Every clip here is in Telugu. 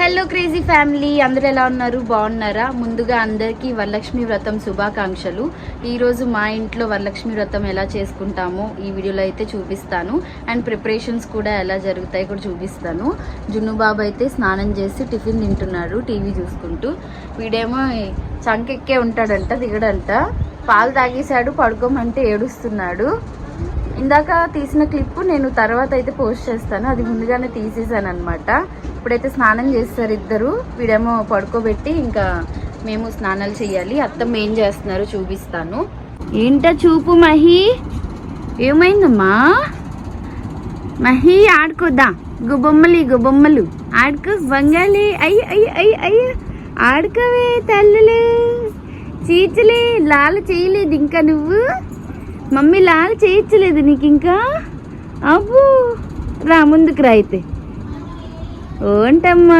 హలో క్రేజీ ఫ్యామిలీ అందరు ఎలా ఉన్నారు? బాగున్నారా? ముందుగా అందరికీ వరలక్ష్మి వ్రతం శుభాకాంక్షలు. ఈరోజు మా ఇంట్లో వరలక్ష్మి వ్రతం ఎలా చేసుకుంటామో ఈ వీడియోలో అయితే చూపిస్తాను. అండ్ ప్రిపరేషన్స్ కూడా ఎలా జరుగుతాయి కూడా చూపిస్తాను. జున్ను బాబు అయితే స్నానం చేసి టిఫిన్ తింటున్నాడు టీవీ చూసుకుంటూ. వీడేమో చంకెక్కే ఉంటాడంట దిగడంట. పాలు తాగేశాడు పడుకోమంటే ఏడుస్తున్నాడు. ఇందాక తీసిన క్లిప్ నేను తర్వాత అయితే పోస్ట్ చేస్తాను. అది ముందుగానే తీసేసాను అనమాట ఇప్పుడైతే స్నానం చేస్తారు ఇద్దరు. వీడేమో పడుకోబెట్టి ఇంకా మేము స్నానాలు చేయాలి. అత్తమ్మ ఏం చేస్తున్నారు చూపిస్తాను. ఏంట చూపు మహి? ఏమైందమ్మా? మహి ఆడుకోద్దా గుబొమ్మలి గుబొమ్మలు. ఆడుకో బంగాలి. అయ్యి అయ్యి అయ్యి అయ్యి. ఆడుకోవే తల్లులు. చీచలే. లాల చేయలేదు ఇంకా నువ్వు. మమ్మీ లాల చేయించలేదు నీకు ఇంకా? అబ్బు రా ముందుకు రా అయితే. ఓంటమ్మా.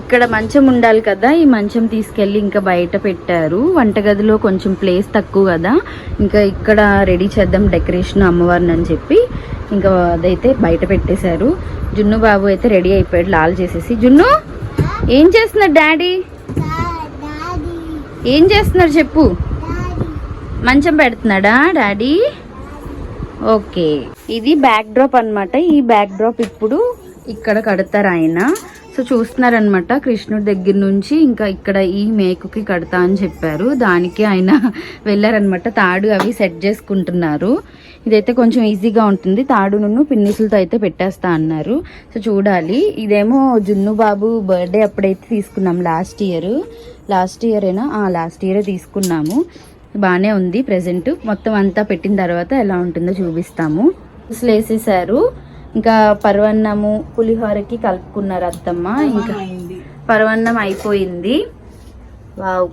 ఇక్కడ మంచం ఉండాలి కదా ఈ మంచం తీసుకెళ్ళి ఇంకా బయట పెట్టారు. వంటగదిలో కొంచెం ప్లేస్ తక్కువ కదా. ఇంకా ఇక్కడ రెడీ చేద్దాం డెకరేషన్ అమ్మవారిని అని చెప్పి. ఇంకా అదైతే బయట పెట్టేశారు. జున్ను బాబు అయితే రెడీ అయిపోయాడు లాల్ చేసేసి. జున్ను ఏం చేస్తున్నాడు డాడీ? ఏం చేస్తున్నారు చెప్పు. మంచం పెడుతున్నాడా డాడీ? ఓకే. ఇది బ్యాక్ డ్రాప్ అన్నమాట. ఈ బ్యాక్ డ్రాప్ ఇప్పుడు ఇక్కడ కడతారు ఆయన. సో చూస్తున్నారనమాట కృష్ణుడి దగ్గర నుంచి ఇంకా ఇక్కడ ఈ మేకుకి కడతా అని చెప్పారు. దానికి ఆయన వెళ్ళారనమాట తాడు అవి సెట్ చేసుకుంటున్నారు. ఇదైతే కొంచెం ఈజీగా ఉంటుంది. తాడును పిన్నిసులతో అయితే పెట్టేస్తా అన్నారు. సో చూడాలి. ఇదేమో జున్ను బాబు బర్త్డే అప్పుడైతే తీసుకున్నాం లాస్ట్ ఇయర్ లాస్ట్ ఇయర్ ఏనా? లాస్ట్ ఇయరే తీసుకున్నాము. బాగానే ఉంది ప్రెసెంట్. మొత్తం అంతా పెట్టిన తర్వాత ఎలా ఉంటుందో చూపిస్తాము. అసలు వేసేసారు ఇంకా పరవన్నము పులిహోరకి కలుపుకున్నారు అత్తమ్మ. ఇంకా పరవన్నం అయిపోయింది. వావ్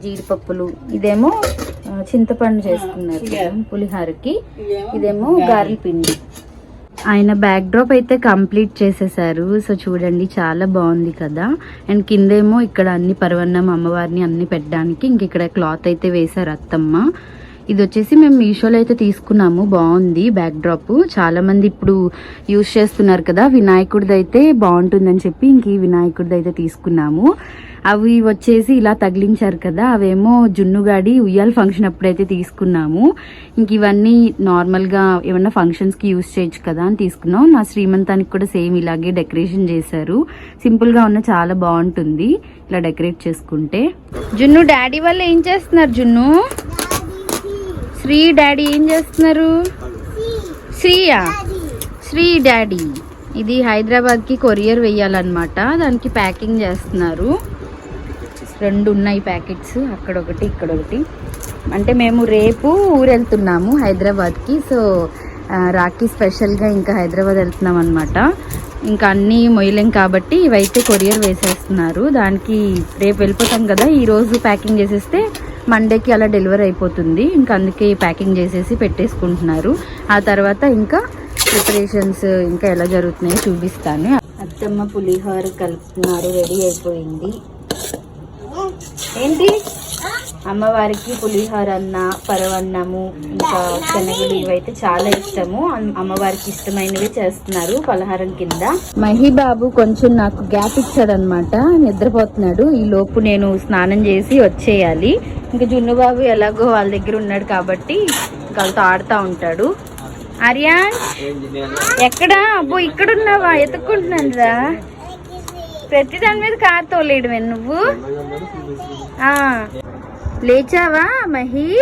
జీడిపప్పులు. ఇదేమో చింతపండు చేసుకున్నారు పులిహోరకి. ఇదేమో గారెల పిండి. ఆయన బ్యాక్ డ్రాప్ అయితే కంప్లీట్ చేసేసారు. సో చూడండి చాలా బాగుంది కదా. అండ్ కిందేమో ఇక్కడ అన్ని పరవన్నం అమ్మవారిని అన్ని పెట్టడానికి ఇంక ఇక్కడ క్లాత్ అయితే వేశారు అత్తమ్మ. ఇది వచ్చేసి మేము మీషోలో అయితే తీసుకున్నాము. బాగుంది బ్యాక్ డ్రాప్ చాలామంది ఇప్పుడు యూస్ చేస్తున్నారు కదా వినాయకుడిది అయితే బాగుంటుందని చెప్పి ఇంక ఈ వినాయకుడిది అయితే తీసుకున్నాము. అవి వచ్చేసి ఇలా తగిలించారు కదా అవేమో జున్నుగాడి ఉయ్యాల ఫంక్షన్ అప్పుడైతే తీసుకున్నాము. ఇంక ఇవన్నీ నార్మల్గా ఏమన్నా ఫంక్షన్స్కి యూస్ చేయొచ్చు కదా అని తీసుకున్నాం. నా శ్రీమంతానికి కూడా సేమ్ ఇలాగే డెకరేషన్ చేశారు. సింపుల్గా ఉన్న చాలా బాగుంటుంది ఇలా డెకరేట్ చేసుకుంటే. జున్ను డాడీ వాళ్ళు ఏం చేస్తున్నారు జున్ను? శ్రీ డాడీ ఏం చేస్తున్నారు? శ్రీయా? శ్రీ డాడీ. ఇది హైదరాబాద్కి కొరియర్ వేయాలన్నమాట దానికి ప్యాకింగ్ చేస్తున్నారు. రెండు ఉన్నాయి ప్యాకెట్స్. అక్కడ ఒకటి ఇక్కడ ఒకటి అంటే మేము రేపు ఊరు వెళ్తున్నాము హైదరాబాద్కి. సో రాఖీ స్పెషల్గా ఇంకా హైదరాబాద్ వెళ్తున్నాం అనమాట ఇంకా అన్నీ మొయ్యలేం కాబట్టి ఇవైతే కొరియర్ వేసేస్తున్నారు. దానికి రేపు వెళ్ళిపోతాం కదా. ఈరోజు ప్యాకింగ్ చేసేస్తే మండేకి అలా డెలివరీ అయిపోతుంది. ఇంకా అందుకే ప్యాకింగ్ చేసేసి పెట్టేసుకుంటున్నారు. ఆ తర్వాత ఇంకా ప్రిపరేషన్స్ ఇంకా ఎలా జరుగుతున్నాయో చూపిస్తాను. అత్తమ్మ పులిహోర కలుపుతున్నారు. రెడీ అయిపోయింది. ఏంటి? అమ్మవారికి పులిహోర అన్న పరవన్నము ఇంకా శనగలు ఇవైతే చాలా ఇష్టము. అమ్మవారికి ఇష్టమైనవి చేస్తున్నారు పలహారం కింద. మహిబాబు కొంచెం నాకు గ్యాప్ ఇచ్చాడు అనమాట నిద్రపోతున్నాడు. ఈ లోపు నేను స్నానం చేసి వచ్చేయాలి. ఇంకా జున్ను బాబు ఎలాగో వాళ్ళ దగ్గర ఉన్నాడు కాబట్టి ఇంకా వాళ్ళతో ఆడుతూ ఉంటాడు. ఆర్యాన్ ఎక్కడా? అబ్బో ఇక్కడ ఉన్నావా ఎత్తుక్కుంటున్నాను రా. ప్రతి దాని మీద కారు తోలేడు నువ్వు? ఆ, లేచావా మహి?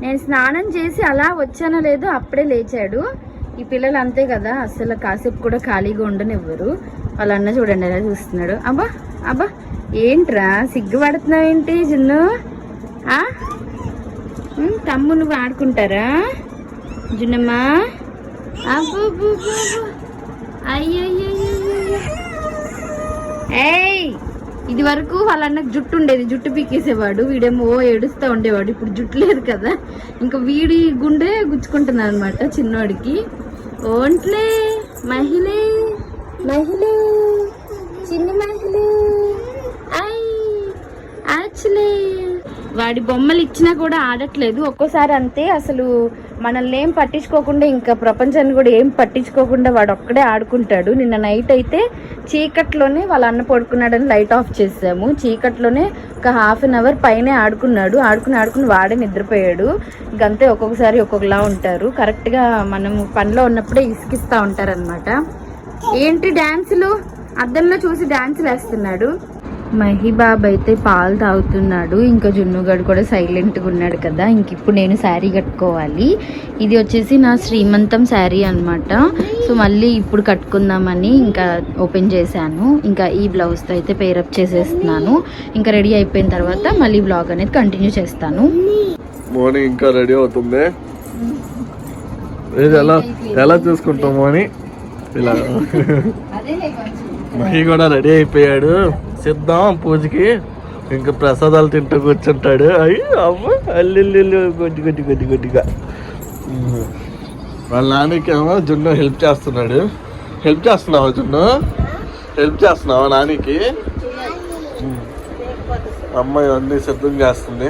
నేను స్నానం చేసి అలా వచ్చానో లేదో అప్పుడే లేచాడు. ఈ పిల్లలు అంతే కదా అసలు కాసేపు కూడా ఖాళీగా ఉండనివ్వరు. వాళ్ళ అన్న చూడండి ఎలా చూస్తున్నాడు. అబ్బా అబ్బా ఏంట్రా సిగ్గుపడుతున్నావు ఏంటి జున్ను? ఆ? తమ్ము నువ్వు ఆడుకుంటారా? జున్నమ్మా? అబ్బో ఏయ్! ఇది వరకు వాళ్ళ అన్నకు జుట్టు ఉండేది జుట్టు పీకేసేవాడు వీడేమో ఓ ఏడుస్తూ ఉండేవాడు ఇప్పుడు జుట్టు లేదు కదా. ఇంకా వీడి గుండె గుచ్చుకుంటున్నాను అనమాట చిన్నోడికి. ఓంట్లే మహిళే మహిళే చిన్న మహిళే ఐ యాక్చులే వాడి బొమ్మలు ఇచ్చినా కూడా ఆడట్లేదు. ఒక్కోసారి అంతే అసలు మనల్ని ఏం పట్టించుకోకుండా ఇంకా ప్రపంచాన్ని కూడా ఏం పట్టించుకోకుండా వాడు ఒక్కడే ఆడుకుంటాడు. నిన్న నైట్ అయితే చీకట్లోనే వాళ్ళ అన్న పడుకున్నాడని లైట్ ఆఫ్ చేసాము. చీకట్లోనే ఒక హాఫ్ అన్ అవర్ పైనే ఆడుకున్నాడు. ఆడుకుని ఆడుకుని వాడే నిద్రపోయాడు. ఇంకంతే ఒక్కొక్కసారి ఒక్కొక్కలా ఉంటారు. కరెక్ట్గా మనం పనిలో ఉన్నప్పుడే ఇసుకిస్తూ ఉంటారనమాట ఏంటి డ్యాన్సులు అద్దంలో చూసి డ్యాన్సులు వేస్తున్నాడు. మహిబాబ్ అయితే పాలు తాగుతున్నాడు. ఇంకా జున్నుగడు కూడా సైలెంట్గా ఉన్నాడు కదా. ఇంక ఇప్పుడు నేను శారీ కట్టుకోవాలి. ఇది వచ్చేసి నా శ్రీమంతం శారీ అన్నమాట. సో మళ్ళీ ఇప్పుడు కట్టుకుందామని ఇంకా ఓపెన్ చేశాను. ఇంకా ఈ బ్లౌజ్తో అయితే పేరప్ చేసేస్తున్నాను. ఇంకా రెడీ అయిపోయిన తర్వాత మళ్ళీ బ్లాగ్ అనేది కంటిన్యూ చేస్తాను. మోని ఇంకా రెడీ అవుతుంది. ఇది ఎలా ఎలా చూసుకుంటాం మోని? ఇలా. మహి కూడా రెడీ అయిపోయాడు. సిద్ధం పూజకి. ఇంకా ప్రసాదాలు తింటూ కూర్చుంటాడు. అయ్యి అమ్మ అల్లిల్లు కొద్ది కొద్ది కొద్ది కొద్దిగా. వాళ్ళ నాన్నకేమో జున్ను హెల్ప్ చేస్తున్నాడు. హెల్ప్ చేస్తున్నావా జున్ను? హెల్ప్ చేస్తున్నావా నానికి. అమ్మాయి అన్నీ సిద్ధం చేస్తుంది.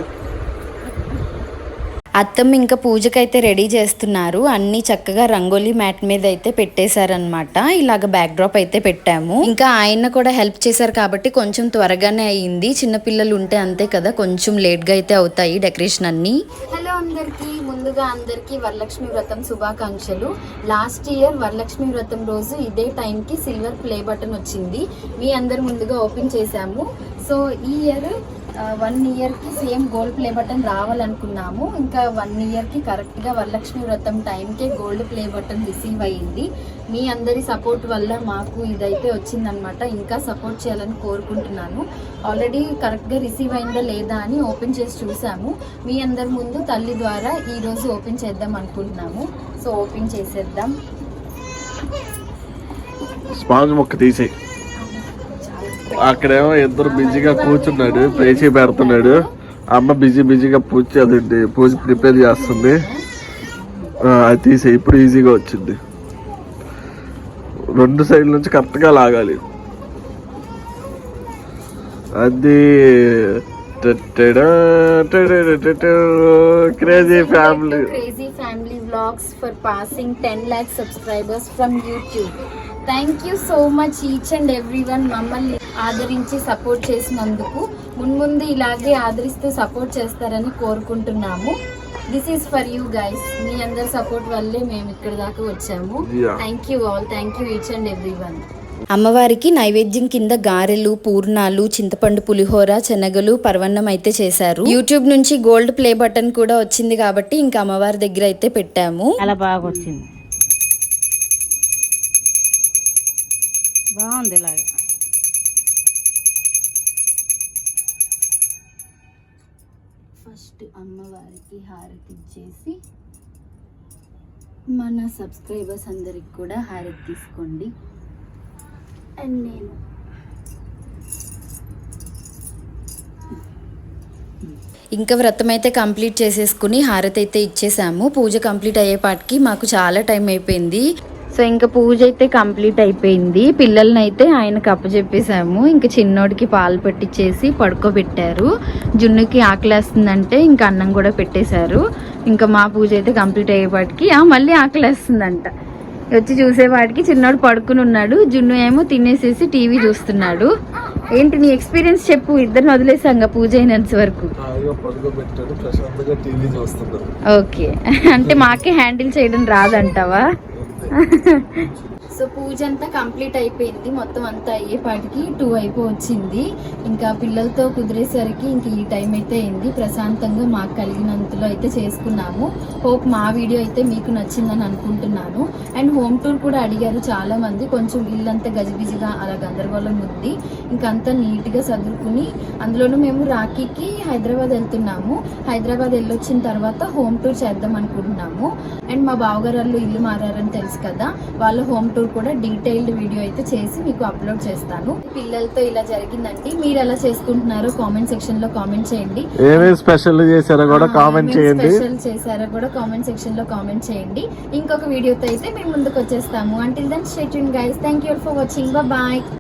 అత్తమ్మ ఇంకా పూజకైతే రెడీ చేస్తున్నారు. అన్ని చక్కగా రంగోలీ మ్యాట్ మీద అయితే పెట్టేశారనమాట ఇలాగ బ్యాక్ డ్రాప్ అయితే పెట్టాము. ఇంకా ఆయన కూడా హెల్ప్ చేశారు కాబట్టి కొంచెం త్వరగానే అయ్యింది చిన్నపిల్లలు ఉంటే అంతే కదా కొంచెం లేట్గా అయితే అవుతాయి డెకరేషన్ అన్ని. హలో అందరికి ముందుగా అందరికి వరలక్ష్మి వ్రతం శుభాకాంక్షలు. లాస్ట్ ఇయర్ వరలక్ష్మి వ్రతం రోజు ఇదే టైంకి సిల్వర్ ప్లే బటన్ వచ్చింది. మీ అందరు ముందుగా ఓపెన్ చేశాము. సో ఈ ఇయర్ వన్ ఇయర్కి సేమ్ గోల్డ్ ప్లే బటన్ రావాలనుకున్నాము. ఇంకా వన్ ఇయర్కి కరెక్ట్గా వరలక్ష్మి వ్రతం టైంకే గోల్డ్ ప్లే బటన్ రిసీవ్ అయ్యింది. మీ అందరి సపోర్ట్ వల్ల మాకు ఇదైతే వచ్చిందనమాట ఇంకా సపోర్ట్ చేయాలని కోరుకుంటున్నాను. ఆల్రెడీ కరెక్ట్గా రిసీవ్ అయిందా లేదా అని ఓపెన్ చేసి చూసాము. మీ అందరి ముందు తల్లి ద్వారా ఈరోజు ఓపెన్ చేద్దాం అనుకుంటున్నాము. సో ఓపెన్ చేసేద్దాం. స్పాంజ్ మొక్క తీసి అక్కడేమో ఇద్దరు బిజీగా కూర్చున్నాడు పేచీ పెడుతున్నాడు అమ్మ బిజీ బిజీగా పూజ అదండి పూజ ప్రిపేర్ చేస్తుంది. అది తీసే ఇప్పుడు ఈజీగా వచ్చింది. రెండు సైడ్ నుంచి కరెక్ట్గా లాగాలి. అది crazy family crazy family vlogs for passing ten lakh subscribers from YouTube thank you so much each and every one మమ్మల్ని ఆదరించి సపోర్ట్ చేసినందుకు మున్ముందు ఇలాగే ఆదరిస్తూ సపోర్ట్ చేస్తారని కోరుకుంటున్నాము. This is for you guys మీ అందరి సపోర్ట్ వల్లే మేము ఇక్కడ దాకా వచ్చాము. Thank you all thank you each and every one అమ్మవారికి నైవేద్యం కింద గారెలు పూర్ణాలు చింతపండు పులిహోర శనగలు పర్వన్నం అయితే చేశారు. యూట్యూబ్ నుంచి గోల్డ్ ప్లే బటన్ కూడా వచ్చింది కాబట్టి ఇంకా అమ్మవారి దగ్గర అయితే పెట్టాము. చాలా బాగా వచ్చింది. బాగుంది ఇలాగా. ఫస్ట్ అమ్మవారికి హారతి ఇచ్చేసి మన సబ్స్క్రైబర్స్ అందరికి కూడా హారతి తీసుకోండి. అండ్ నేను ఇంకా వ్రతం అయితే కంప్లీట్ చేసేసుకుని హారతి అయితే ఇచ్చేసాము. పూజ కంప్లీట్ అయ్యేపాటికి మాకు చాలా టైం అయిపోయింది. సో ఇంకా పూజ అయితే కంప్లీట్ అయిపోయింది. పిల్లల్ని అయితే ఆయనకు అప్పచెప్పేసాము ఇంకా చిన్నోడికి పాలు పెట్టించేసి పడుకోబెట్టారు. జున్నుకి ఆకలేస్తుందంటే ఇంకా అన్నం కూడా పెట్టేశారు. ఇంకా మా పూజ అయితే కంప్లీట్ అయ్యేపాటికి ఆ మళ్ళీ ఆకలేస్తుందంట. వచ్చి చూసేవాడికి చిన్నోడు పడుకుని ఉన్నాడు. జున్ను ఏమో తినేసేసి టీవీ చూస్తున్నాడు. ఏంటి నీ ఎక్స్పీరియన్స్ చెప్పు ఇద్దరిని వదిలేసాంగా పూజ అయినంత వరకు. ఓకే. అంటే మాకే హ్యాండిల్ చేయడం రాదంటావా? 呵呵呵。సో పూజ అంతా కంప్లీట్ అయిపోయింది. మొత్తం అంతా అయ్యేపాటికి టూ అయిపో వచ్చింది. ఇంకా పిల్లలతో కుదిరేసరికి ఇంక ఈ టైం అయితే అయింది. ప్రశాంతంగా మాకు కలిగినంతలో అయితే చేసుకున్నాము. హోప్ మా వీడియో అయితే మీకు నచ్చిందని అనుకుంటున్నాను. అండ్ హోమ్ టూర్ కూడా అడిగారు చాలా మంది కొంచెం ఇల్లంతా గజిబిజిగా అలా గందరగోళం ఉంది. ఇంకంతా నీట్గా సదురుకుని అందులోనూ మేము రాఖీకి హైదరాబాద్ వెళ్తున్నాము. హైదరాబాద్ వెళ్ళొచ్చిన తర్వాత హోమ్ టూర్ చేద్దాం అనుకుంటున్నాము. అండ్ మా బావగారు వాళ్ళు ఇల్లు మారారని తెలుసు కదా. వాళ్ళు హోమ్ హోమ్ టూర్ కూడా డీటెయిల్డ్ వీడియో అయితే చేసి మీకు అప్లోడ్ చేస్తాను. పిల్లలతో ఇలా జరిగిందండి మీరు ఎలా చేసుకుంటున్నారో కామెంట్ సెక్షన్లో కామెంట్ చేయండి. ఏమేమి స్పెషల్ చేశారో కూడా కామెంట్ చేయండి. స్పెషల్ చేశారో కూడా కామెంట్ సెక్షన్లో కామెంట్ చేయండి. ఇంకొక వీడియోతో అయితే మేము ముందుకు వచ్చేస్తాము. Until then state guys thank you for watching bye